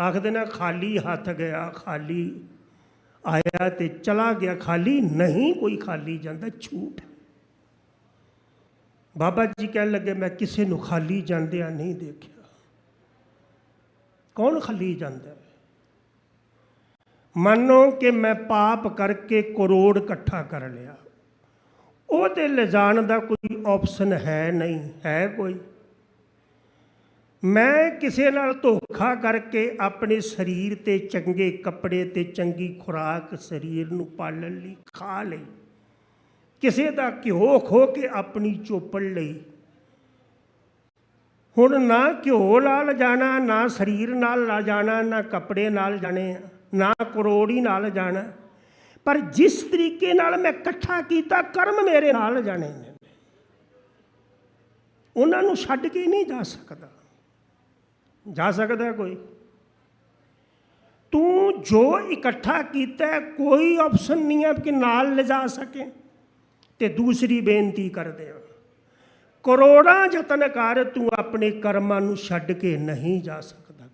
ਆਖਦੇ ਨਾ, ਖਾਲੀ ਹੱਥ ਗਿਆ, ਖਾਲੀ ਆਇਆ ਤੇ ਚਲਾ ਗਿਆ, ਖਾਲੀ ਨਹੀਂ ਕੋਈ ਖਾਲੀ ਜਾਂਦਾ, ਝੂਠ। ਬਾਬਾ ਜੀ ਕਹਿਣ ਲੱਗੇ, ਮੈਂ ਕਿਸੇ ਨੂੰ ਖਾਲੀ ਜਾਂਦਿਆਂ ਨਹੀਂ ਦੇਖਿਆ। ਕੌਣ ਖਾਲੀ ਜਾਂਦਾ ਮੰਨੋ ਕਿ ਮੈਂ ਪਾਪ ਕਰਕੇ ਕਰੋੜ ਇਕੱਠਾ ਕਰ ਲਿਆ। ਉਹਦੇ ਤੇ ਲਿਜਾਣ ਦਾ ਕੋਈ ਆਪਸ਼ਨ ਹੈ ਨਹੀਂ, ਹੈ ਕੋਈ। ਮੈਂ ਕਿਸੇ ਨਾਲ ਧੋਖਾ ਕਰਕੇ ਆਪਣੇ ਸਰੀਰ ਤੇ ਚੰਗੇ ਕੱਪੜੇ ਤੇ ਚੰਗੀ ਖੁਰਾਕ ਸਰੀਰ ਨੂੰ ਪਾਲਣ ਲਈ ਖਾ ਲਈ। ਕਿਸੇ ਦਾ ਘਿਓ ਖੋ ਕੇ ਆਪਣੀ ਚੋਪੜ ਲਈ। ਹੁਣ ਨਾ ਘਿਓ ਨਾਲ ਜਾਣਾ ਨਾ ਸਰੀਰ ਨਾਲ ਲਾ ਜਾਣਾ ਨਾ ਕੱਪੜੇ ਨਾਲ ਜਾਣੇ ਆ, ਨਾ ਕਰੋੜੀ ਨਾਲ ਜਾਣਾ। ਪਰ ਜਿਸ ਤਰੀਕੇ ਨਾਲ ਮੈਂ ਇਕੱਠਾ ਕੀਤਾ ਕਰਮ ਮੇਰੇ ਨਾਲ ਜਾਣੇ ਨੇ। ਉਹਨਾਂ ਨੂੰ ਛੱਡ ਕੇ ਨਹੀਂ ਜਾ ਸਕਦਾ। ਜਾ ਸਕਦਾ ਕੋਈ। ਤੂੰ ਜੋ ਇਕੱਠਾ ਕੀਤਾ ਕੋਈ ਆਪਸ਼ਨ ਨਹੀਂ ਹੈ ਕਿ ਨਾਲ ਲਿਜਾ ਸਕੇ। ਤੇ ਦੂਸਰੀ ਬੇਨਤੀ ਕਰਦੇ ਹਾਂ। ਕਰੋੜਾਂ ਯਤਨ ਕਰ ਤੂੰ ਆਪਣੇ ਕਰਮਾਂ ਨੂੰ ਛੱਡ ਕੇ ਨਹੀਂ ਜਾ ਸਕਦਾ।